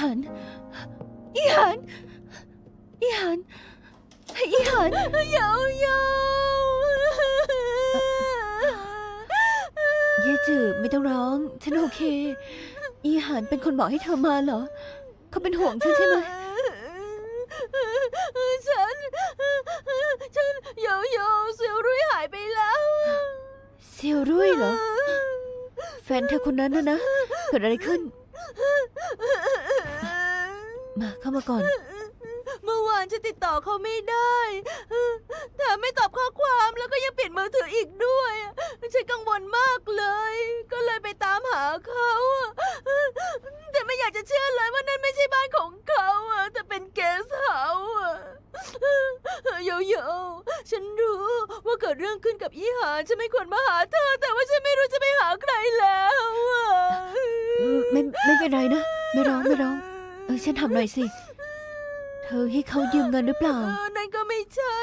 หันอีหันอีหันอีหันยาวยาวเย่จือไม่ต้องร้อง ฉันโอเค อีหันเป็นคนบอกให้เธอมาเหรอ เขาเป็นห่วงฉันใช่ไหมฉัน ฉันโยโย่เซียวรุ่ยหายไปแล้วเซียวรุ่ยเหรอ แฟนเธอคนนั้นนะนะเกิดอะไรขึ้น มาเข้ามาก่อน เมื่อวานฉันติดต่อเขาไม่ได้แถมไม่ตอบข้อความแล้วก็ยังปิดมือถืออีกด้วยฉันกังวลมากเลย ก็เลยไปตามหาเขาแต่ไม่อยากจะเชื่อเลยว่านั่นไม่ใช่บ้านของเขาอะแต่เป็นเกสเฮาส์อะโยโย่ฉันรู้ว่าเกิดเรื่องขึ้นกับอีหาฉันไม่ควรมาหาเธอ แต่ว่าฉันไม่รู้จะไปหาใครแล้วอะไม่ไม่เป็นไรนะ ไม่ร้องไม่ร้องเออฉันทำหน่อยสิ เธอให้เขายืมเงินหรือเปล่า เออนั่นก็ไม่ใช่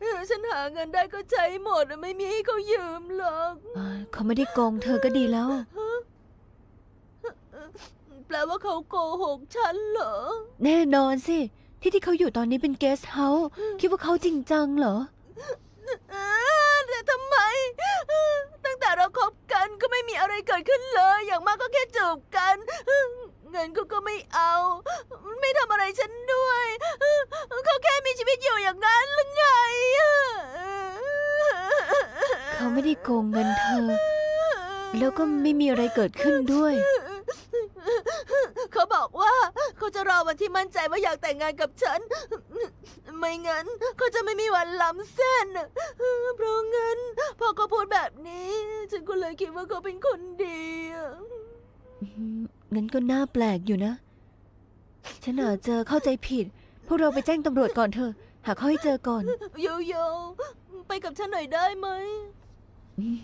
เออฉันหาเงินได้ก็ใช้หมดอะไม่มีให้เขายืมหรอกอ่าเขาไม่ได้โกงเธอก็ดีแล้ว แปลว่าเขาโกหกฉันเหรอ แน่นอนสิ ที่ที่เขาอยู่ตอนนี้เป็นเกสเฮาส์คิดว่าเขาจริงจังเหรอ เออแต่ทำไมเออตั้งแต่เราคบกันก็ไม่มีอะไรเกิดขึ้นเลย อย่างมากก็แค่จูบกันเออ เงินเขาก็ไม่เอา ไม่ทำอะไรฉันด้วยเออเขาแค่มีชีวิตอยู่อย่างนั้นหรือไงเขาไม่ได้โกงเงินเธอ แล้วก็ไม่มีอะไรเกิดขึ้นด้วย เขาบอกว่าเขาจะรอวันที่มั่นใจว่าอยากแต่งงานกับฉัน ไม่งั้นเขาจะไม่มีวันล้ำเส้น เพราะงั้นพอเขาพูดแบบนี้ ฉันก็เลยคิดว่าเขาเป็นคนดีอะอืม งั้นก็น่าแปลกอยู่นะ ฉันอาจจะเข้าใจผิด พวกเราไปแจ้งตำรวจก่อนเถอะ หาเขาให้เจอก่อน โยโย่ไปกับฉันหน่อยได้ไหม